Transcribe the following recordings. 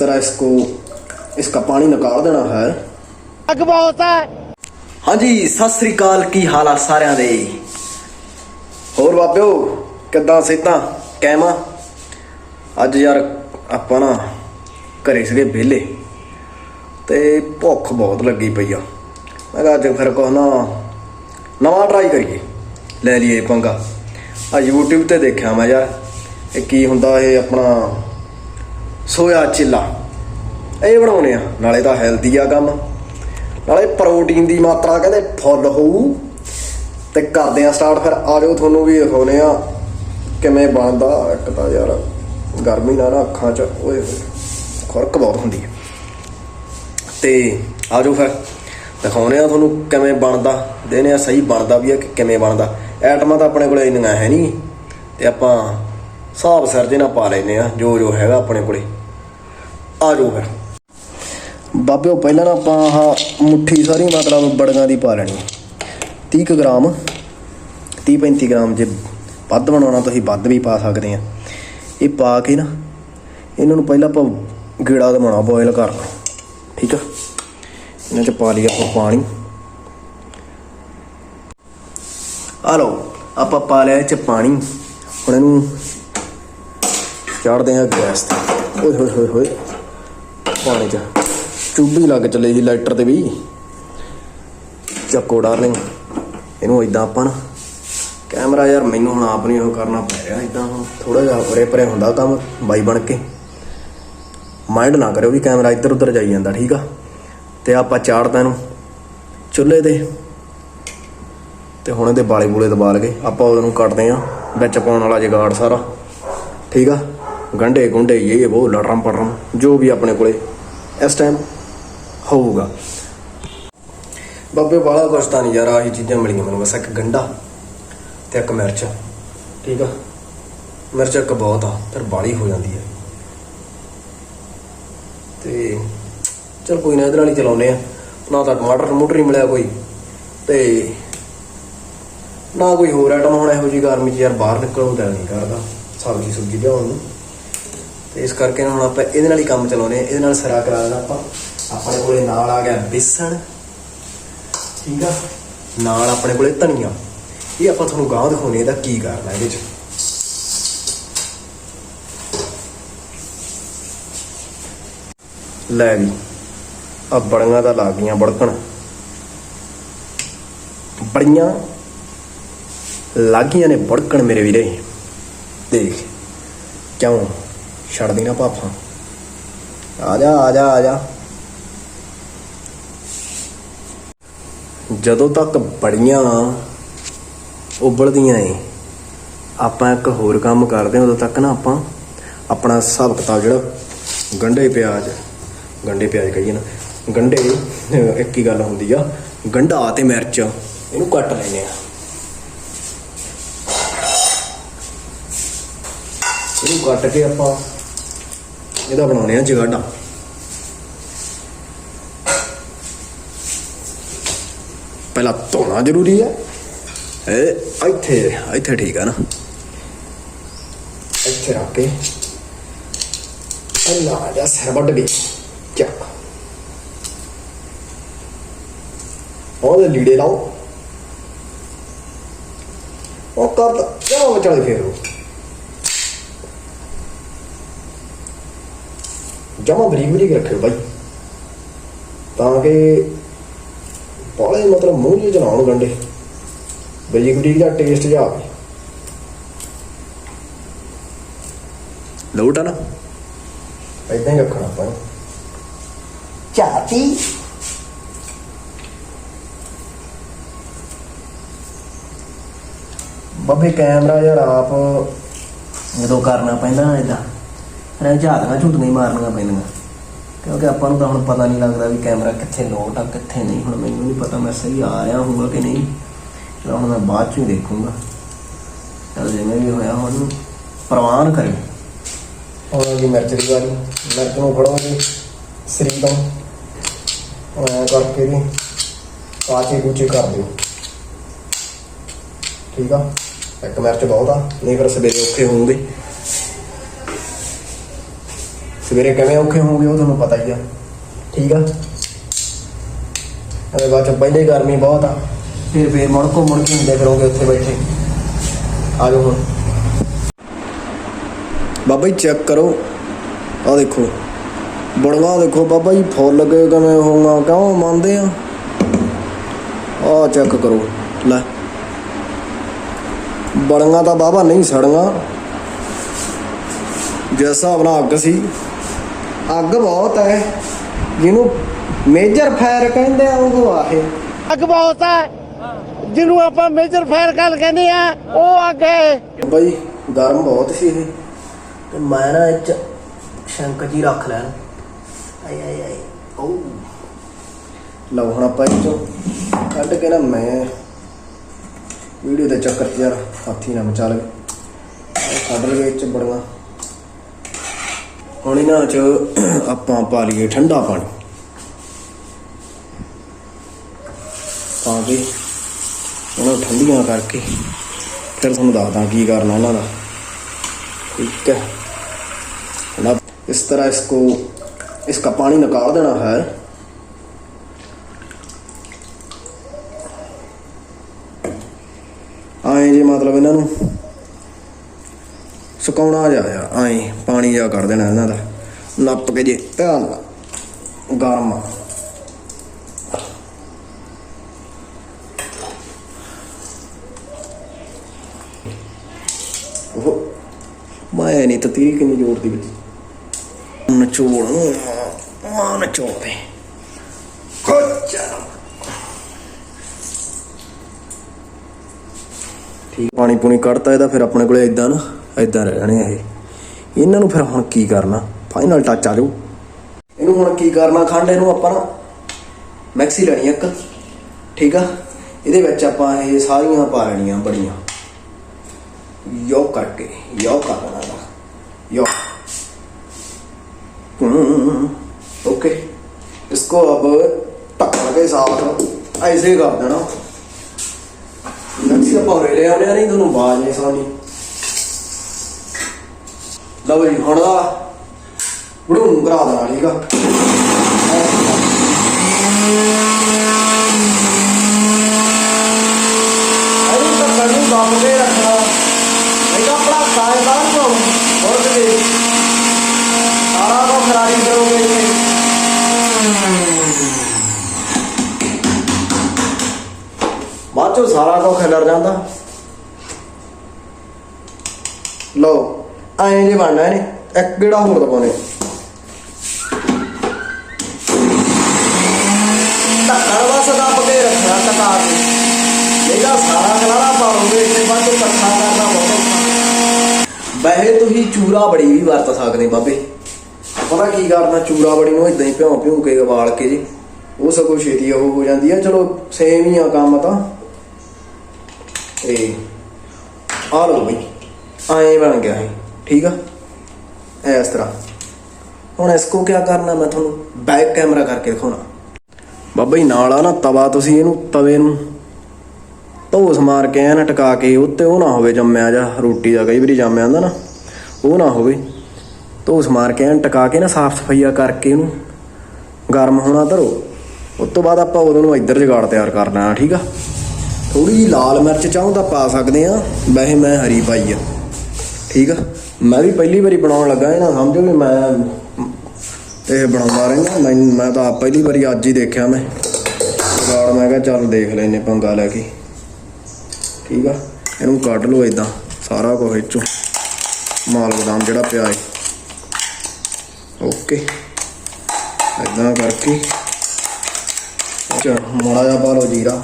तरह इसको इसका पानी निकाल देना है अग बहुत है ਹਾਂਜੀ ਸਤਿ ਸ੍ਰੀ ਅਕਾਲ ਕੀ ਹਾਲ ਆ ਸਾਰਿਆਂ ਦੇ ਹੋਰ ਬਾਬਿਓ ਕਿੱਦਾਂ ਸਿੱਧਾ ਕਹਿਮਾ ਅੱਜ ਯਾਰ ਆਪਾਂ ਨਾ ਘਰੇ ਸੀਗੇ ਵਿਹਲੇ ਤੇ ਭੁੱਖ ਬਹੁਤ ਲੱਗੀ ਪਈ ਆ ਮੈਂ ਕਿਹਾ ਅੱਜ ਫਿਰ ਕੁਛ ਨਾ ਨਵਾਂ ਟਰਾਈ ਕਰੀਏ ਲੈ ਲਈਏ ਪੰਗਾ ਆ YouTube ਤੇ ਦੇਖਿਆ ਮੈਂ ਯਾਰ ਇਹ ਕੀ ਹੁੰਦਾ ਇਹ ਆਪਣਾ ਸੋਇਆ ਚਿੱਲਾ। ਇਹ ਬਣਾਉਣੇ ਆ। ਨਾਲੇ ਤਾਂ ਹੈਲਦੀ ਆ ਕੰਮ। ਨਾਲੇ ਪ੍ਰੋਟੀਨ ਦੀ ਮਾਤਰਾ ਕਹਿੰਦੇ ਫੁੱਲ ਹੋਊ। ਤੇ ਕਰਦੇ ਆ ਸਟਾਰਟ ਫਿਰ। ਆ ਜਾਓ ਤੁਹਾਨੂੰ ਵੀ ਦਿਖਾਉਨੇ ਆ ਕਿਵੇਂ ਬਣਦਾ। ਇੱਕ ਤਾਂ ਯਾਰ ਗਰਮੀ ਨਾਲ ਨਾ ਅੱਖਾਂ 'ਚ ਓਏ ਹੋਏ, ਖੁਰਕ ਬਹੁਤ ਹੁੰਦੀ ਹੈ ਤੇ ਆ ਜਾਓ ਫਿਰ। ਦਿਖਾਉਨੇ ਆ ਤੁਹਾਨੂੰ ਕਿਵੇਂ ਬਣਦਾ। ਦੇਨੇ ਆ ਸਹੀ ਬਣਦਾ ਵੀ ਆ ਕਿ ਕਿਵੇਂ ਬਣਦਾ। ਐਟਮਾਂ ਤਾਂ ਆਪਣੇ ਕੋਲੇ ਇੰਨੀਆਂ ਹੈ ਨਹੀਂ। ਤੇ ਆਪਾਂ ਹਿਸਾਬ ਸਿਰ ਜੇ ਨਾ ਪਾ ਲੈਨੇ ਆ ਜੋ ਜੋ ਹੈਗਾ ਆਪਣੇ ਕੋਲੇ। ਆ ਜਾਊਗਾ ਬਾਬਿਓ, ਪਹਿਲਾਂ ਨਾ ਆਪਾਂ ਆਹ ਮੁੱਠੀ ਸਾਰੀ ਮਤਲਬ ਬੜਗਾਂ ਦੀ ਪਾ ਲੈਣੀ। 30 ਕੁ ਗ੍ਰਾਮ 30 35 ਗ੍ਰਾਮ ਜੇ ਵੱਧ ਬਣਾਉਣਾ ਤੁਸੀਂ ਵੱਧ ਵੀ ਪਾ ਸਕਦੇ ਆ ਇਹ ਪਾ ਕੇ ਨਾ, ਇਹਨਾਂ ਨੂੰ ਪਹਿਲਾਂ ਆਪਾਂ ਗੇੜਾ ਦਵਾਉਣਾ ਬੋਇਲ ਕਰਨਾ। ਠੀਕ ਆ? ਇਹਨਾਂ ਚ ਪਾ ਲਿਆ ਆਪਾਂ ਪਾਣੀ। ਆ ਲਓ, ਆਪਾਂ ਪਾ ਲਿਆ ਇਹ ਚ ਪਾਣੀ। ਹੁਣ ਇਹਨੂੰ ਚਾੜਦੇ ਆ ਗੈਸ ਤੇ। ਓਏ, ਹੋਏ ਹੋਏ ਹੋਏ। ਪਾਣੀ ਚ। ਚੁੱਭੀ ਲੱਗ ਚੱਲੇ ਜੀ ਲਾਈਟਰ ਤੇ ਵੀ। ਚੱਕੋ ਡਾਰਲਿੰਗ, ਇਹਨੂੰ ਇਦਾਂ ਆਪਾਂ ਨਾ, ਕੈਮਰਾ ਯਾਰ ਮੈਨੂੰ ਹੁਣ ਆਪ ਨਹੀਂ ਉਹ ਕਰਨਾ ਪੈ ਰਿਹਾ ਇਦਾਂ ਥੋੜਾ ਜਿਹਾ ਪਰੇ ਪਰੇ ਹੁੰਦਾ ਕੰਮ, ਬਾਈ ਬਣ ਕੇ। ਮਾਈਂਡ ਨਾ ਕਰਿਓ ਵੀ ਕੈਮਰਾ ਇੱਧਰ ਉੱਧਰ ਜਾਈ ਜਾਂਦਾ, ਠੀਕ ਆ? ਤੇ ਆਪਾਂ ਚਾੜਦਾ ਇਹਨੂੰ, ਚੁੱਲ੍ਹੇ ਤੇ। ਤੇ ਹੁਣ ਇਹਦੇ ਬਾਲੇ ਬੂਲੇ ਦਬਾ ਲਗੇ, ਆਪਾਂ ਉਹਨੂੰ ਕੱਟਦੇ ਆ ਵਿੱਚ ਪਾਉਣ ਵਾਲਾ ਜਗਾੜ ਸਾਰਾ, ਠੀਕ ਆ? ਗੰਢੇ ਗੁੰਡੇ ਇਹ ਉਹ ਲੜਰਮ ਪੜਰਮ ਜੋ ਵੀ ਆਪਣੇ ਕੋਲੇ ਇਸ ਟਾਈਮ ਹੋਊਗਾ। ਬਾਬੇ ਬਾਲਾ ਕੁਛ ਤਾਂ ਨਹੀਂ ਯਾਰ, ਆਹੀ ਚੀਜ਼ਾਂ ਮਿਲੀਆਂ ਮੈਨੂੰ, ਬਸ ਇੱਕ ਗੰਡਾ ਤੇ ਇੱਕ ਮਿਰਚ, ਠੀਕ ਆ? ਮਿਰਚ ਇੱਕ ਬਹੁਤ ਆ, ਫਿਰ ਬਾਲੀ ਹੋ ਜਾਂਦੀ ਹੈ ਤੇ ਚਲ ਕੋਈ ਨਾ, ਇਹਦੇ ਨਾਲ ਹੀ ਚਲਾਉਨੇ ਆ। ਨਾ ਤਾਂ ਟਮਾਟਰ ਟਮੂਟਰ ਹੀ ਮਿਲਿਆ ਕੋਈ, ਤੇ ਨਾ ਕੋਈ ਹੋਰ ਆਈਟਮ ਹੁਣ ਇਹੋ ਜੀ ਗਰਮੀ 'ਚ ਯਾਰ ਬਾਹਰ ਨਿਕਲਣ ਨੂੰ ਦਿਲ ਨਹੀਂ ਕਰਦਾ, ਸਬਜ਼ੀ ਸੁਬਜ਼ੀ ਲਿਆਉਣ ਨੂੰ। ਤੇ ਇਸ ਕਰਕੇ ਹੁਣ ਆਪਾਂ ਇਹਦੇ ਨਾਲ ਹੀ ਕੰਮ ਚਲਾਉਨੇ ਆ ਇਹਦੇ ਨਾਲ ਸਰਾ ਕਰਾ ਦੇਣਾ ਆਪਾਂ। ਆਪਣੇ ਕੋਲੇ ਨਾਲ ਆ ਗਿਆ ਬੇਸਣ। ਠੀਕ ਆ? ਨਾਲ ਆਪਣੇ ਕੋਲੇ ਧਨੀਆ। ਇਹ ਆਪਾਂ ਤੁਹਾਨੂੰ ਗਾਂ ਦਿਖਾਉਣੇ ਇਹਦਾ ਕੀ ਕਰਨਾ ਇਹਦੇ ਚ। ਲੈ ਵੀ ਆ ਬੜੀਆਂ ਦਾ ਲੱਗ ਗਈਆਂ ਬੜਕਣ। ਬੜੀਆਂ ਲੱਗੀਆਂ ਨੇ ਬੜਕਣ ਮੇਰੇ ਵੀਰੇ। ਦੇਖ, ਕਿਉਂ? ਛੱਡਦੀ ਨਾ ਪਾਪਾ। ਆ ਜਾ ਆ ਜਾ ਆ ਜਾ। ਜਦੋਂ ਤੱਕ ਬੜੀਆਂ ਉਬਲਦੀਆਂ ਏ, ਆਪਾਂ ਇੱਕ ਹੋਰ ਕੰਮ ਕਰਦੇ ਹਾਂ, ਉਦੋਂ ਤੱਕ ਨਾ ਆਪਾਂ ਆਪਣਾ ਹਿਸਾਬ ਕਿਤਾਬ ਜਿਹੜਾ ਗੰਢੇ ਪਿਆਜ਼ ਗੰਢੇ ਪਿਆਜ਼ ਕਹੀਏ ਨਾ, ਗੰਢੇ, ਇੱਕ ਹੀ ਗੱਲ ਹੁੰਦੀ ਆ, ਗੰਢਾ ਤੇ ਮਿਰਚ, ਇਹਨੂੰ ਕੱਟ ਲੈਨੇ ਆ। ਇਹਨੂੰ ਕੱਟ ਕੇ ਆਪਾਂ ਇਹਦਾ ਬਣਾਉਣੇ ਆ ਜਗਾਡਾ ਪਹਿਲਾਂ ਧੋਣਾ ਜ਼ਰੂਰੀ ਹੈ ਇਹ ਇੱਥੇ ਇੱਥੇ ਠੀਕ ਆ ਨਾ। ਇੱਥੇ ਰੱਖ ਕੇ। ਅੱਲਾ ਦਾ ਸਿਰ ਵੱਢ ਗਈ ਚੱਕ। ਉਹਦੇ ਲੀੜੇ ਲਾਓ। ਉਹ ਕਰ ਕਿਉਂ ਵਿਚਾਲੇ ਫੇਰੋ ਜਮਾ ਬਰੀਕ ਬਰੀਕ ਰੱਖਿਓ ਬਾਈ। ਤਾਂ ਕਿ ਬਾਲੇ ਮਤਲਬ ਮੂੰਹ ਜਿਹੇ ਜਲਾਉਣ ਗੰਡੇ ਬਰੀਕ ਬਰੀਕ ਦਾ ਟੇਸਟ ਜਾ ਆਵੇ। ਲੋਟ ਆ ਨਾ। ਇਦਾਂ ਹੀ ਰੱਖਣਾ ਆਪਾਂ ਨੂੰ। ਚਾਤੀ। ਬੱਬੇ ਕੈਮਰਾ ਯਾਰ ਆਪ ਜਦੋਂ ਕਰਨਾ ਪੈਂਦਾ ਇਦਾਂ ਫਿਰ ਝਾੜੀਆਂ ਝੂਟੀਆਂ ਮਾਰਨੀਆਂ ਪੈਂਦੀਆਂ। ਕਿਉਂਕਿ ਆਪਾਂ ਨੂੰ ਤਾਂ ਹੁਣ ਪਤਾ ਨਹੀਂ ਲੱਗਦਾ ਵੀ ਕੈਮਰਾ ਕਿੱਥੇ ਲੋਟ ਆ, ਕਿੱਥੇ ਨਹੀਂ। ਹੁਣ ਮੈਨੂੰ ਨਹੀਂ ਪਤਾ ਮੈਂ ਸਹੀ ਆ ਰਿਹਾ ਹੋਊਗਾ ਕਿ ਨਹੀਂ। ਚਲੋ ਹੁਣ ਮੈਂ ਬਾਅਦ ਚ ਹੀ ਦੇਖੂੰਗਾ। ਚਲ ਜਿਵੇਂ ਵੀ ਹੋਇਆ ਹੁਣ, ਪ੍ਰਵਾਨ ਕਰੇ ਹੁਣ ਜੀ ਮਿਰਚ ਦੀ ਵਾਰੀ ਮਿਰਚ ਨੂੰ ਫੜੋ ਜੀ ਸਰੀ ਤੋਂ। ਐਂ ਕਰਕੇ ਵੀ ਪਾਚੇ ਕੂਚੇ ਕਰ ਦਿਓ। ਠੀਕ ਆ? ਇੱਕ ਮਿਰਚ ਬਹੁਤ ਆ, ਨਹੀਂ ਫਿਰ ਸਵੇਰੇ ਔਖੇ ਹੋਣਗੇ ਸਵੇਰੇ ਕਿਵੇਂ ਔਖੇ ਹੋਣਗੇ ਉਹ ਤੁਹਾਨੂੰ ਪਤਾ ਹੀ ਆ। ਠੀਕ ਆ? ਅਰੇ ਬਾਅਦ ਚ ਪਹਿਲੇ ਗਰਮੀ ਬਹੁਤ ਆ। ਫਿਰ ਫੇਰ ਮੁੜ ਕੋ ਮੁੜ ਕੇ ਹੁੰਦੇ ਫਿਰੋਗੇ ਉੱਥੇ ਬੈਠੇ। ਆ ਜਾਓ ਹੁਣ। ਬਾਬਾ ਜੀ ਚੈੱਕ ਕਰੋ। ਆ ਦੇਖੋ। ਬੜਵਾ ਦੇਖੋ ਬਾਬਾ ਜੀ, ਫੁੱਲ ਲੱਗੇ ਕਿਵੇਂ ਹੋਊਗਾ, ਕਿਉਂ ਮੰਨਦੇ ਆ? ਆ ਚੈੱਕ ਕਰੋ। ਲੈ। ਬੜੀਆਂ ਤਾਂ ਬਾਬਾ ਨਹੀਂ ਸੜੀਆਂ। ਜਿਸ ਹਿਸਾਬ ਨਾਲ ਅੱਗ ਸੀ। ਅੱਗ ਬਹੁਤ ਹੈ। ਜਿਹਨੂੰ ਮੇਜਰ ਫਾਇਰ ਕਹਿੰਦੇ ਆ ਉਹ ਆਹੇ ਅੱਗ ਬਹੁਤ ਹੈ। ਜਿਹਨੂੰ ਆਪਾਂ ਮੇਜਰ ਫਾਇਰ ਗੱਲ ਕਹਿੰਦੇ ਆ ਉਹ ਅੱਗ ਹੈ। ਬਈ ਗਰਮ ਬਹੁਤ ਸੀ ਇਹ। ਤੇ ਮੈਂ ਨਾ ਇਹ ਚ ਸ਼ੰਕ ਜੀ ਰੱਖ ਲੈਣ। ਆਏ ਆਏ ਆਏ ਓ। ਲਓ ਹੁਣ ਆਪਾਂ ਇਹ ਚੋਂ ਕੱਢ ਕੇ ਨਾ ਮੈਂ ਵੀਡੀਓ ਦੇ ਚੱਕਰ 'ਚ ਯਾਰ ਹੱਥੀ ਨਾ ਮਚਾ ਲਵੇ। ਕੱਢ ਲਵੇ ਇਹ ਚ ਬੜੀਆਂ। ਹੁਣ ਇਹਨਾਂ 'ਚ ਆਪਾਂ ਪਾ ਲਈਏ ਠੰਡਾ ਪਾਣੀ ਪਾ ਕੇ ਉਹਨਾਂ ਨੂੰ ਠੰਡੀਆਂ ਕਰਕੇ फिर ਤੁਹਾਨੂੰ ਦੱਸਦਾ ਕੀ ਕਰਨਾ ਇਹਨਾਂ ਦਾ ठीक है अब इस तरह इसको इसका पानी निकाल देना है ਆਏ ਜੇ ਮਤਲਬ ਇਹਨਾਂ ਨੂੰ ਸੁਕਾਉਣਾ ਜਾ ਆ ਪਾਣੀ ਜਾ ਕਰ ਦੇਣਾ ਇਹਨਾਂ ਦਾ। ਨੱਪ ਕੇ ਜੇ ਧਿਆਨ ਨਾਲ, ਗਰਮ। ਆ ਉਹ ਮੈਂ ਨਹੀਂ ਤਤੀਰੀ ਕਿੰਨੀ ਜ਼ੋਰ ਦੀ ਵਿੱਚ। ਨਚੋੜ ਆ ਨਚੋੜ ਦੇ। ਕੋਚਾ ਠੀਕ, ਪਾਣੀ ਪੂਣੀ ਕੱਢਤਾ ਇਹਦਾ, ਫਿਰ ਆਪਣੇ ਕੋਲੇ ਇਦਾਂ ਨਾ। ਇਦਾਂ ਰਹਿਣੇ ਆ ਇਹ ਇਹਨਾਂ ਨੂੰ ਫਿਰ ਹੁਣ ਕੀ ਕਰਨਾ ਫਾਈਨਲ ਟੱਚ ਆ ਜਾਊ ਇਹਨੂੰ ਹੁਣ ਕੀ ਕਰਨਾ ਖੰਡ ਇਹਨੂੰ ਆਪਾਂ ਨਾ ਮੈਕਸੀ ਲੈਣੀ ਇੱਕ ਠੀਕ ਆ ਇਹਦੇ ਵਿੱਚ ਆਪਾਂ ਇਹ ਸਾਰੀਆਂ ਪਾ ਲੈਣੀਆਂ ਬੜੀਆਂ यो करके यो कर देना था यो हम्म, ओके इसको अब ढक्कन के साथ ऐसे ही कर देना नक्सी ਆਪਾਂ ਹੋਰੇ ਲੈ ਆਉਣੇ ਆ ਨਹੀਂ ਤੁਹਾਨੂੰ ਆਵਾਜ਼ ਨਹੀਂ ਸੁਣਨੀ ਲਓ ਜੀ ਹੁਣ ਦਾ ਬੜੂ ਕਰਾ ਦੇਣਾ ਠੀਕ ਆ ਇਹਨੂੰ ਤਾਂ ਕਰੂ ਦੱਬ ਕੇ ਰੱਖਣਾ। ਨਹੀਂ ਤਾਂ ਆਪਣਾ ਸਾਇ ਬਾਹਰ ਨੂੰ ਹੋਰ ਕਿਤੇ ਸਾਰਾ ਕੁਝ ਖਰਾਰੀ ਕਰੋਗੇ ਇੱਥੇ। ਬਾਅਦ ਚੋਂ ਸਾਰਾ ਕੁਝ ਖਿਲਰ ਜਾਂਦਾ। ਲਓ। ਐਂ ਜੇ ਬਣਨਾ ਇਹਨੇ, ਇੱਕ ਗੇੜਾ ਹੋਰ ਦਬਾਉਣੇ ਢੱਕਣ ਬਸ ਦੱਬ ਕੇ ਰੱਖਣਾ ਟਕਾ ਕੇ। ਇਹਦਾ ਸਾਰਾ ਖਲਾਰਾ ਪਾਉਂਗੇ ਇੱਥੇ ਬਾਅਦ ਇਕੱਠਾ ਕਰਨਾ ਬਹੁਤ ਔਖਾ। ਵੈਸੇ ਤੁਸੀਂ ਚੂਰਾ ਬੜੀ ਵੀ ਵਰਤ ਸਕਦੇ ਬਾਬੇ। ਪਤਾ ਕੀ ਕਰਨਾ, ਚੂਰਾ ਬੜੀ ਨੂੰ ਇਦਾਂ ਹੀ ਭਿਉਂ ਭਿਉਂ ਕੇ ਉਬਾਲ ਕੇ ਜੀ। ਉਹ ਸਗੋਂ ਛੇਤੀ ਉਹ ਹੋ ਜਾਂਦੀ ਆ, ਚਲੋ ਸੇਮ ਹੀ ਆ ਕੰਮ ਤਾਂ। ਤੇ ਆ ਲਓ ਬਈ, ਐਂ ਬਣ ਗਿਆ ਇਹ। ਠੀਕ ਆ? ਇਸ ਤਰ੍ਹਾਂ। ਹੁਣ ਇਸ ਕੋ ਕੀ ਕਰਨਾ ਮੈਂ ਤੁਹਾਨੂੰ? ਬੈਕ ਕੈਮਰਾ ਕਰਕੇ ਦਿਖਾਉਣਾ। ਬਾਬਾ ਜੀ, ਨਾਲ ਆ ਨਾ ਤਵਾ ਤੁਸੀਂ ਇਹਨੂੰ ਤਵੇ ਨੂੰ ਧੋਸ ਮਾਰ ਕੇ ਐਨ ਟਕਾ ਕੇ ਉੱਤੇ ਉਹ ਨਾ ਹੋਵੇ ਜੰਮਿਆ ਜਾਂ ਰੋਟੀ ਦਾ ਕਈ ਵਾਰੀ ਜੰਮਿਆ ਜਾਂਦਾ ਨਾ। ਉਹ ਨਾ ਹੋਵੇ। ਧੋਸ ਮਾਰ ਕੇ ਐਨ ਟਕਾ ਕੇ ਨਾ ਸਾਫ਼ ਸਫਾਈਆ ਕਰਕੇ ਇਹਨੂੰ ਗਰਮ ਹੋਣਾ ਧਰੋ। ਉਸ ਤੋਂ ਬਾਅਦ ਆਪਾਂ ਉਹਨੂੰ ਨੂੰ ਇੱਧਰ ਜਗਾੜ ਤਿਆਰ ਕਰਨਾ ਆ ਠੀਕ ਆ? ਥੋੜੀ ਜੀ ਲਾਲ ਮਿਰਚ ਚਾਹੋ ਤਾਂ ਪਾ ਸਕਦੇ ਆ। ਵੈਸੇ ਮੈਂ ਹਰੀ ਪਾਈ ਆ। ਠੀਕ ਆ? ਮੈਂ ਵੀ ਪਹਿਲੀ ਵਾਰੀ ਬਣਾਉਣ ਲੱਗਾ ਇਹ ਨਾ, ਸਮਝੋ ਵੀ ਮੈਂ ਇਹ ਬਣਾਉਂਦਾ ਰਹਿੰਦਾ, ਮੈਂ ਮੈਂ ਤਾਂ ਪਹਿਲੀ ਵਾਰੀ ਅੱਜ ਹੀ ਦੇਖਿਆ ਮੈਂ। ਜਗਾੜ ਮੈਂ ਕਿਹਾ ਚੱਲ ਦੇਖ ਲੈਨੇ ਪੰਗਾ ਲੈ ਕੇ। ਠੀਕ ਆ? ਇਹਨੂੰ ਕੱਢ ਲਓ ਇਦਾਂ ਸਾਰਾ ਕੁਝ ਵਿੱਚੋਂ ਮਾਲ ਬਦਾਮ ਜਿਹੜਾ ਪਿਆ ਹੈ ਓਕੇ। ਇਦਾਂ ਕਰਕੇ। ਅੱਛਾ, ਮਾੜਾ ਜਿਹਾ ਪਾ ਲਓ ਜੀਰਾ।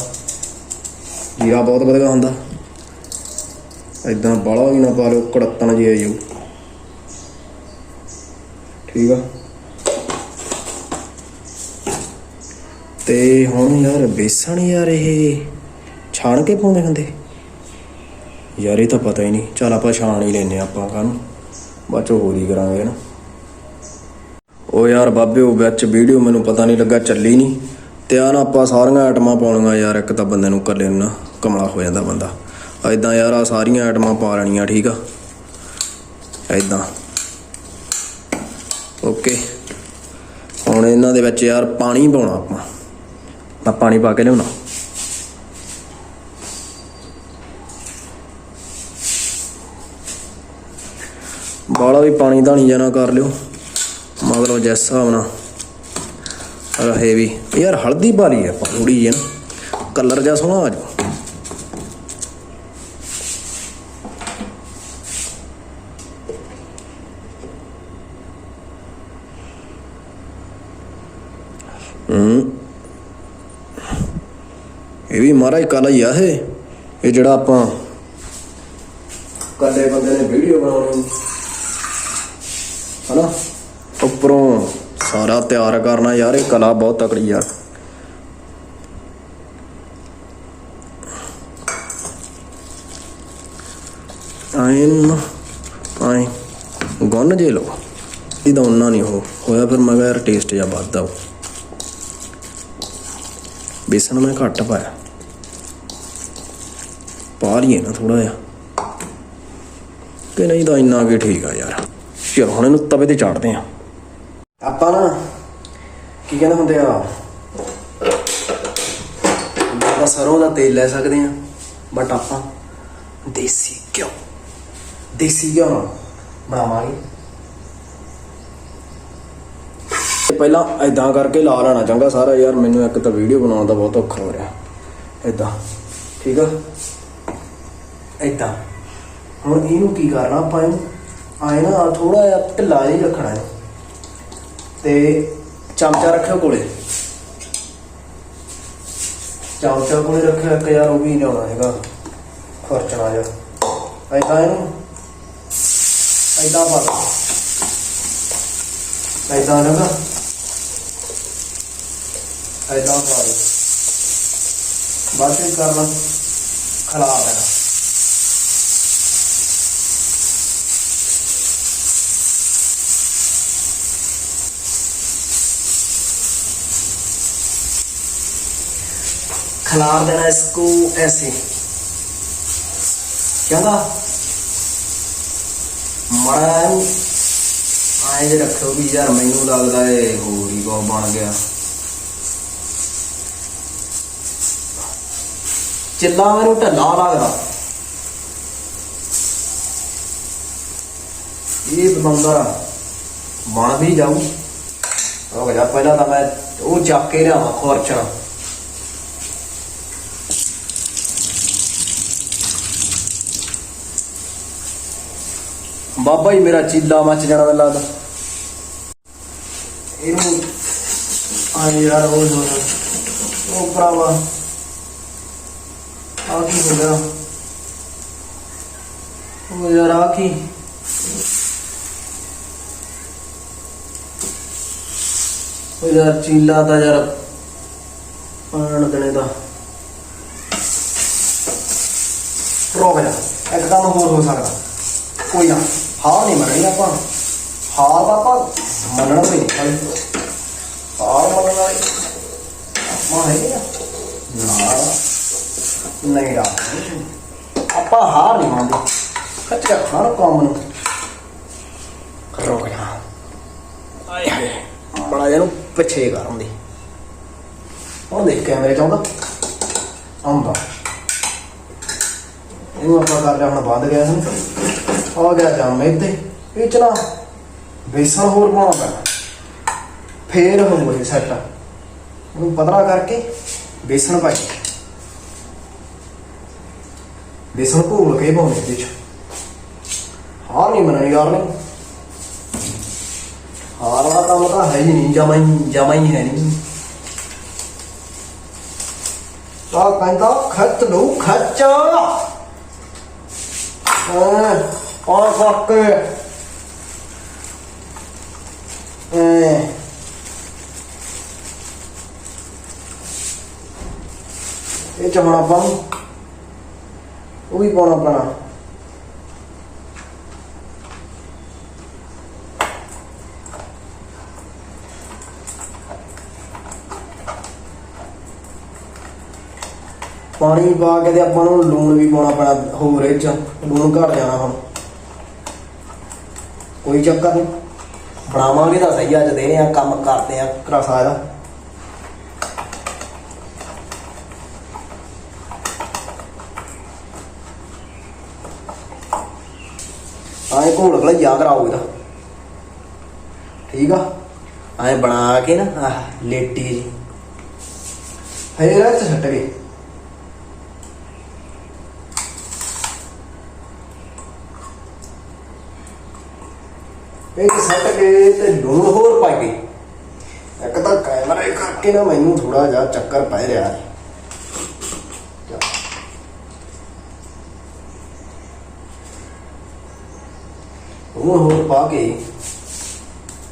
ਜੀਰਾ ਬਹੁਤ ਵਧੀਆ ਹੁੰਦਾ। ਇਦਾਂ ਬਾਲਾ ਵੀ ਨਾ ਪਾ ਲਓ, ਕੜਤਣ ਜਿਹਾ ਆਈ ਜਾਊ ਠੀਕ ਆ। ਤੇ ਹੁਣ ਯਾਰ ਬੇਸਣ ਯਾਰ ਇਹ ਛਾਣ ਕੇ ਪਾਉਂਦੇ ਹੁੰਦੇ। ਯਾਰ ਇਹ ਤਾਂ ਪਤਾ ਹੀ ਨਹੀਂ। ਚਲ ਆਪਾਂ ਛਾਣ ਹੀ ਲੈਨੇ ਆਪਾਂ ਕਾਹਨੂੰ ਬਾਅਦ ਹੋਰ ਹੀ ਕਰਾਂਗੇ ਨਾ ਉਹ ਯਾਰ ਬਾਬੇ, ਉਹ ਵਿੱਚ ਵੀਡੀਓ ਮੈਨੂੰ ਪਤਾ ਨਹੀਂ ਲੱਗਾ, ਚੱਲੀ ਨਹੀਂ। ਤੇ ਆ ਨਾ ਆਪਾਂ ਸਾਰੀਆਂ ਆਈਟਮਾਂ ਪਾਉਣੀਆਂ ਯਾਰ, ਇੱਕ ਤਾਂ ਬੰਦੇ ਨੂੰ ਇਕੱਲੇ ਨੂੰ ਨਾ ਕਮਲਾ ਹੋ ਜਾਂਦਾ ਬੰਦਾ। ਐਦਾਂ ਯਾਰ ਆ ਸਾਰੀਆਂ ਆਈਟਮਾਂ ਪਾ ਲੈਣੀਆਂ, ਠੀਕ ਆ। ਐਦਾਂ ਓਕੇ ਹੁਣ ਇਹਨਾਂ ਦੇ ਵਿੱਚ ਯਾਰ ਪਾਣੀ ਪਾਉਣਾ ਆਪਾਂ। ਮੈਂ ਪਾਣੀ ਪਾ ਕੇ ਲਿਆਉਣਾ। ਬਾਲਾ ਵੀ ਪਾਣੀ ਦਾ ਨਹੀਂ ਜਾਣਾ ਕਰ ਲਿਓ। ਮਗਰੋਂ ਜਿਸ ਹਿਸਾਬ ਨਾਲ ਰਹੇ ਵੀ। ਯਾਰ ਹਲਦੀ ਪਾ ਲਈ ਆਪਾਂ ਥੋੜੀ ਜਿਹੀ ਨਾ। ਕਲਰ ਜਿਹਾ ਸੋਹਣਾ ਆ ਜਾਊ। ਇਹ ਵੀ ਮਹਾਰਾਜ ਕਲਾ ਹੀ ਆ ਇਹ। ਇਹ ਜਿਹੜਾ ਆਪਾਂ ਕੱਲੇ ਬੰਦੇ ਨੇ ਵੀਡੀਓ ਬਣਾਉਣੀ। ਹਨਾ? ਉੱਪਰੋਂ ਸਾਰਾ ਤਿਆਰ ਕਰਨਾ ਯਾਰ, ਇਹ ਕਲਾ ਬਹੁਤ ਤਕੜੀ ਯਾਰ ਆਇਨ ਆਈ ਗੁੰਨ ਜੇ ਲੋ। ਇਹਦਾ ਉਹਨਾਂ ਨਹੀਂ ਹੋ, ਹੋਇਆ ਫਿਰ ਮੈਂ ਕਿਹਾ ਯਾਰ ਟੇਸਟ ਜਾਂ ਵੱਧਦਾ ਉਹ ਬੇਸਣ ਮੈਂ ਘੱਟ ਪਾਇਆ। ਪਾ ਲਈਏ ਨਾ ਥੋੜਾ ਜਿਹਾ। ਕਿ ਨਹੀਂ ਤਾਂ ਇੰਨਾ ਕੀ ਠੀਕ ਆ ਯਾਰ। ਚਲ ਹੁਣ ਇਹਨੂੰ ਤਵੇ ਤੇ ਚਾੜਦੇ ਆ ਆਪਾਂ ਨਾ ਕੀ ਕਹਿੰਦੇ ਹੁੰਦੇ ਆ? ਆਪਾਂ ਸਰੋਂ ਦਾ ਤੇਲ ਲੈ ਸਕਦੇ ਆ ਬਟ ਆਪਾਂ ਦੇਸੀ ਘਿਓ। ਦੇਸੀ ਘਿਓ ਨਾਲ ਬਣਾਵਾਂਗੇ। ਤੇ ਪਹਿਲਾਂ ਐਦਾਂ ਕਰਕੇ ਲਾ ਲੈਣਾ ਚੰਗਾ ਸਾਰਾ ਯਾਰ ਮੈਨੂੰ ਇੱਕ ਤਾਂ ਵੀਡੀਓ ਬਣਾਉਣ ਦਾ ਬਹੁਤ ਔਖਾ ਹੋ ਰਿਹਾ। ਐਦਾਂ ਠੀਕ ਆ? ਐਦਾਂ ਹੁਣ ਇਹਨੂੰ ਕੀ ਕਰਨਾ ਆਪਾਂ ਇਹਨੂੰ? ਆਏ ਨਾ ਥੋੜਾ ਜਿਹਾ ਢਿੱਲਾ ਜਿਹਾ ਰੱਖਣਾ ਹੈ ਤੇ ਚਮਚਾ ਰੱਖਿਓ ਕੋਲੇ। ਚਮਚਾ ਕੋਲੇ ਰੱਖਿਆ ਇੱਕ ਯਾਰ ਉਹ ਵੀ ਨਹੀਂ ਆਉਣਾ ਹੈਗਾ। ਖਰਚਣਾ ਜਿਹਾ। ਐਦਾਂ ਇਹਨੂੰ। ਐਦਾਂ ਪਾ ਦੋ। ਐਦਾਂ ਲਗਾ ਐਦਾਂ ਪਾ ਦੋ। ਬਸ ਇਹ ਕਰਨਾ ਖਲਾ ਦੇਣਾ खिलार देना इसको ऐसे ਕਹਿੰਦਾ ਮੜਾ ਆਏ ਜੇ ਰੱਖੋ ਵੀ ਯਾਰ ਮੈਨੂੰ ਲੱਗਦਾ ਏ ਹੋਰ ਹੀ ਬਹੁਤ ਬਣ ਗਿਆ ਚਿੱਲਾ ਮੈਨੂੰ ਢੱਲਾ ਲੱਗਦਾ ਇਹ ਬੰਦਾ ਬਣ ਵੀ ਜਾਊ ਉਹ ਜਾ ਪਹਿਲਾਂ ਤਾਂ ਮੈਂ ਉਹ ਚੱਕ ਕੇ ਲਿਆਵਾਂ ਖੋਰਚਾ ਬਾਬਾ ਜੀ, ਮੇਰਾ ਚੀਲਾ ਮੱਚ ਜਾਣਾ ਮੈਨੂੰ ਲੱਗਦਾ। ਇਹਨੂੰ ਆ ਯਾਰ ਉਹ ਜੋ ਉਹ ਭਰਾਵਾ ਆ ਕੀ ਹੋ ਗਿਆ? ਉਹ ਯਾਰ ਆ ਕੀ? ਉਹ ਯਾਰ, ਚੀਲਾ ਦਾ ਯਾਰ ਪਾਣ ਦਣੇ ਦਾ। ਰੋਕ ਇੱਕ ਕੰਮ ਹੋਰ ਹੋ ਸਕਦਾ। ਕੋਈ ਨਾ। ਹਾਰ ਨਹੀਂ ਮੰਨਣੀ ਆਪਾਂ। ਹਾਰ ਦਾ ਆਪਾਂ ਮੰਨਣਾ ਵੀ ਨਹੀਂ। ਹਾਰ ਮੰਨਣ ਆਪਾਂ ਹੈਗੇ ਆ। ਨਾ ਨਹੀਂ ਰਾ ਆਪਾਂ ਹਾਰ ਨਹੀਂ ਮੰਨਦੇ। ਕੱਚਾ ਹਰ ਕੰਮ ਨੂੰ। ਰੁਕ ਜਾ ਆਏ ਹਾਏ। ਬੜਾ ਇਹਨੂੰ ਪਿੱਛੇ ਕਰ ਹੁੰਦੀ ਹੁਣ ਦੇਖ ਕੈਮਰੇ ਚ ਆਉਂਦਾ। ਆਉਂਦਾ। ਇਹਨੂੰ ਆਪਾਂ ਕਰ ਲਿਆ ਹੁਣ ਬੰਦ ਗਿਆ ਸੀ ਆ ਗਿਆ ਜਾਮ ਇੱਥੇ, ਇਹ ਚਲਾ। ਬੇਸਣ ਹੋਰ ਪਾਉਣਾ ਪੈਣਾ। ਫੇਰ ਹੋਊਗਾ ਇਹ ਸੈੱਟ ਉਹਨੂੰ ਪਤਲਾ ਕਰਕੇ ਬੇਸਣ ਪਾਈ। ਬੇਸਣ ਘੋਲ ਕੇ ਪਾਉਣੇ ਇਹਦੇ ਚ। ਹਾਰ ਨਹੀਂ ਬਣਾਈ ਯਾਰ ਨੇ। ਹਾਰ ਵਾਲਾ ਕੰਮ ਤਾਂ ਹੈ ਹੀ ਨਹੀਂ, ਜਮਾ ਹੀ ਜਮਾ ਹੀ ਹੈ ਨਹੀਂ। ਤਾਂ ਕਹਿੰਦਾ ਖੱਤ ਨੂੰ ਖੱਚਾ ਹਾਂ। ਆ ਫੱਕ ਇਹ ਚ ਹੁਣ ਨੂੰ ਉਹ ਵੀ ਪਾਉਣਾ ਪੈਣਾ। ਪਾਣੀ ਪਾ ਕੇ ਤੇ ਆਪਾਂ ਨੂੰ ਲੂਣ ਵੀ ਪਾਉਣਾ ਪੈਣਾ ਹੋਰ ਇਹ ਚ, ਲੂਣ ਘਟ ਜਾਣਾ ਹੁਣ। ਕੋਈ ਚੱਕਰ ਨਹੀਂ। ਬਣਾਵਾਂਗੇ ਤਾਂ ਸਹੀ ਅੱਜ ਦੇ ਆ ਕੰਮ ਕਰਦੇ ਆ। ਰਸਾ ਇਹਦਾ। ਆਏ ਘੋਲ ਗਲਾ ਯਾਦ ਕਰਾਓ ਇਹਦਾ। ਠੀਕ ਆ? ਆਏ ਬਣਾ ਕੇ ਨਾ ਆਹ ਲੇਟੀ ਜੀ। ਫੇਰ ਇਹ ਛੱਟ ਗਏ। ਇਹ ਸੱਟ ਕੇ ਤੇ ਲੂਣ ਹੋਰ ਪਾ ਕੇ ਇੱਕ ਤਾਂ ਕੈਮਰੇ ਕਰਕੇ ਨਾ ਮੈਨੂੰ ਥੋੜਾ ਜਿਹਾ ਚੱਕਰ ਪੈ ਰਿਹਾ ਹੈ। ਲੂਣ ਹੋਰ ਪਾ ਕੇ।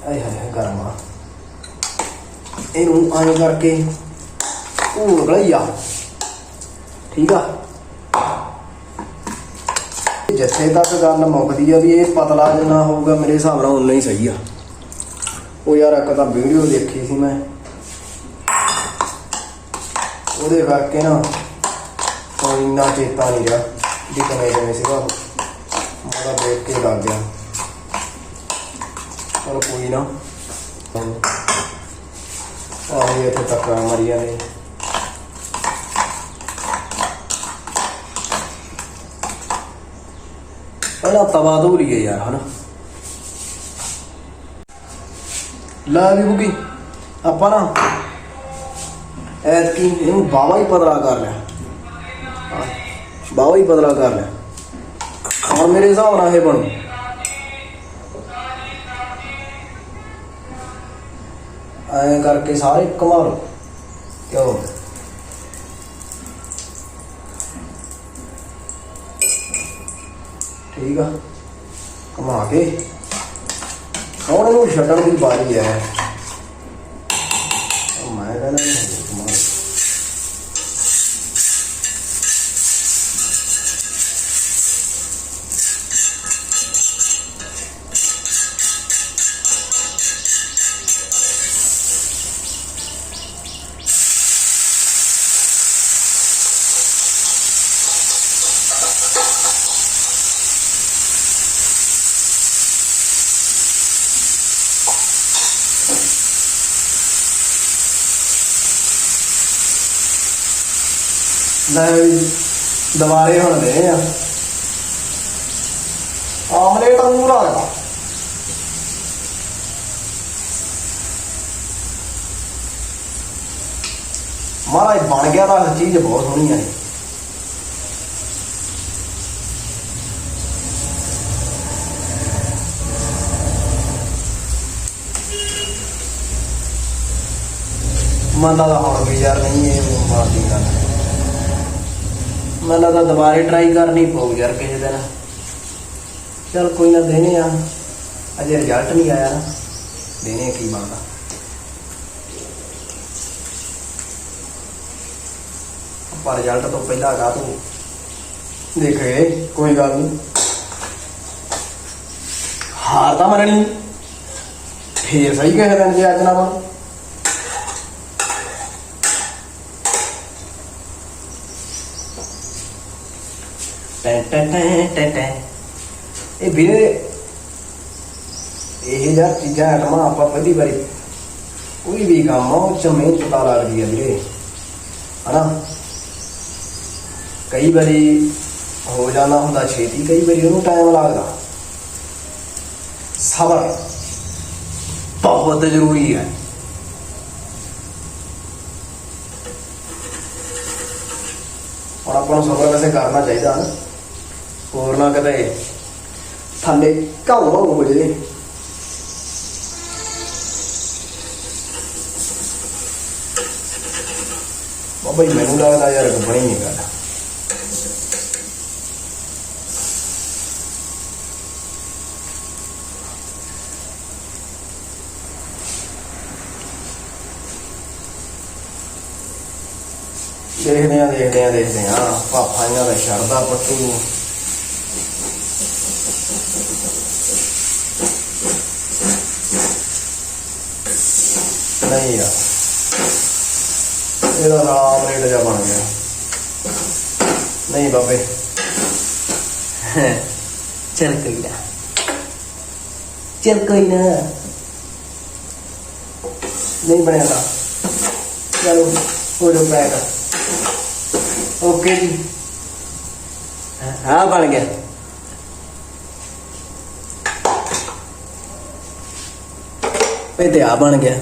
ਆਏ ਹਾਏ ਹਾਏ ਇਹਨੂੰ ਆਏ ਕਰਕੇ ਉਹ ਗਲਿਆ ਠੀਕ ਆ? ਜਿੱਥੇ ਤੱਕ ਗੱਲ ਮੁੱਕਦੀ ਆ ਵੀ ਇਹ ਪਤਲਾ ਜਿੰਨਾ ਹੋਊਗਾ, ਮੇਰੇ ਹਿਸਾਬ ਨਾਲ ਉਨਾ ਹੀ ਸਹੀ ਆ। ਉਹ ਯਾਰ ਇੱਕ ਤਾਂ ਵੀਡੀਓ ਦੇਖੀ ਸੀ ਮੈਂ। ਉਹਦੇ ਕਰਕੇ ਨਾ ਕੋਈ ਇੰਨਾ ਚੇਤਾ ਨਹੀਂ ਰਿਹਾ ਵੀ ਕਿਵੇਂ ਕਿਵੇਂ ਸੀਗਾ ਉਹ। ਦੇਖ ਕੇ ਲੱਗ ਗਿਆ। ਚਲ ਕੋਈ ਨਾ। ਆਹ ਇਹ ਇੱਥੇ ਤੱਕ ਮਰੀਆਂ ਨੇ। ਪਹਿਲਾਂ ਤਵਾ ਧੂਰੀਏ ਯਾਰ ਹਨਾ ਲੈ ਵੀ ਬੁਗੀ ਆਪਾਂ ਨਾ ਐਤਕੀ ਇਹਨੂੰ ਬਾਵਾ ਹੀ ਪਤਲਾ ਕਰ ਲਿਆ ਬਾਵਾ ਹੀ ਪਤਲਾ ਕਰ ਲਿਆ ਹੁਣ ਮੇਰੇ ਹਿਸਾਬ ਨਾਲ ਇਹ ਬਣੂ ਐਂ ਕਰਕੇ ਸਾਰੇ ਘੁਮਾ ਲਓ ਕਿਉਂ ਠੀਕ ਆ ਘੁਮਾ ਕੇ। ਹੁਣ ਇਹਨੂੰ ਛੱਡਣ ਦੀ ਵਾਰੀ ਹੈ। ਉਹ ਮੈਂ ਕਹਿੰਦਾ ਲੈ ਦੁਬਾਰੇ ਹੁਣ ਦੇ ਆ। ਆਮਲੇਟ ਅੰਗੂਰ ਆ ਮਹਾਰਾਜ, ਬਣ ਗਿਆ ਤਾਂ ਚੀਜ਼ ਬਹੁਤ ਸੋਹਣੀ ਆ ਇਹ। ਮਨ ਦਾ ਹੁਣ ਵੀ ਯਾਰ ਨਹੀਂ, ਇਹ ਮਾਰਦੀ ਗੱਲ। ਮੈਨੂੰ ਲੱਗਦਾ ਦੁਬਾਰੇ ਟਰਾਈ ਕਰਨੀ ਪਊ ਯਾਰ ਕਿਸੇ ਦਿਨ। ਚਲ ਕੋਈ ਨਾ ਦੇਣੇ ਆ। ਅਜੇ ਰਿਜ਼ਲਟ ਨਹੀਂ ਆਇਆ। ਨਾ ਦੇਣੇ ਆ, ਕੀ ਬਣਦਾ। ਪਰ ਰਿਜ਼ਲਟ ਤੋਂ ਪਹਿਲਾਂ ਗਾ ਤੂੰ। ਦੇਖੇ ਕੋਈ ਗੱਲ ਨਹੀਂ। ਹਾਰ ਤਾਂ ਮੰਨਣੀ। ਫੇਰ ਸਹੀ ਕਹਿ ਦਿੰਦੇ ਜੇ ਅੱਜ ਨਾ ਬਣ। ਟੈਂ ਟੈਂ ਟੈਂ ਟੈਂ ਟੈਂ ਇਹ ਵੀਰੇ, ਇਹ ਯਾਰ ਚੀਜ਼ਾਂ ਆਟਮਾਂ ਆਪਾਂ ਪਹਿਲੀ ਵਾਰੀ ਕੋਈ ਵੀ ਕੰਮ ਉਹ ਚ ਮਿਹਨਤ ਪਤਾ ਲੱਗਦੀ ਹੈ ਵੀਰੇ। ਹਨਾ? ਕਈ ਵਾਰੀ ਹੋ ਜਾਣਾ ਹੁੰਦਾ ਛੇਤੀ, ਕਈ ਵਾਰੀ ਉਹਨੂੰ ਟਾਈਮ ਲੱਗਦਾ। ਸਬਰ ਬਹੁਤ ਜ਼ਰੂਰੀ ਹੈ ਹੁਣ ਆਪਾਂ ਨੂੰ ਸਬਰ ਵੈਸੇ ਕਰਨਾ ਚਾਹੀਦਾ ਨਾ। ਹੋਰ ਨਾ ਕਦੇ ਥੱਲੇ ਘਾਉ ਹੋ ਜੇ ਬਾਬਾ ਜੀ ਮੈਨੂੰ ਲੱਗਦਾ ਯਾਰ ਬਣੀ ਨਹੀਂ ਗੱਲ ਦੇਖਦੇ ਆ ਦੇਖਦੇ ਆ ਦੇਖਦੇ ਆ ਪਾਪਾ ਇਹਨਾਂ ਦਾ ਛੱਡਦਾ ਪੱਟੂ ਨਹੀਂ ਯਾਰ ਇਹਦਾ ਨਾਮ ਰੇਟ ਜਾ ਬਣ ਗਿਆ। ਨਹੀਂ ਬਾਬੇ। ਚਲ ਕੋਈ ਨਾ। ਚਲ ਕੋਈ ਨਾ। ਨਹੀਂ ਬਣਿਆ ਤਾਂ। ਚਲੋ ਹੋ ਜਾਓ ਪੈਕ। ਓਕੇ ਜੀ। ਹਾਂ ਬਣ ਗਿਆ। ਇਹ ਤੇ ਆ ਬਣ ਗਿਆ।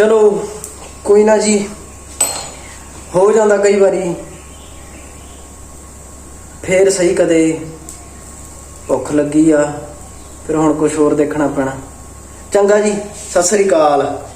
ਚਲੋ, ਕੋਈ ਨਾ ਜੀ। ਹੋ ਜਾਂਦਾ ਕਈ ਵਾਰੀ। ਫੇਰ ਸਹੀ ਕਦੇ। ਭੁੱਖ ਲੱਗੀ ਆ, ਫਿਰ ਹੁਣ ਕੁਝ ਹੋਰ ਦੇਖਣਾ ਪੈਣਾ। ਚੰਗਾ ਜੀ, ਸਤਿ ਸ੍ਰੀ ਅਕਾਲ।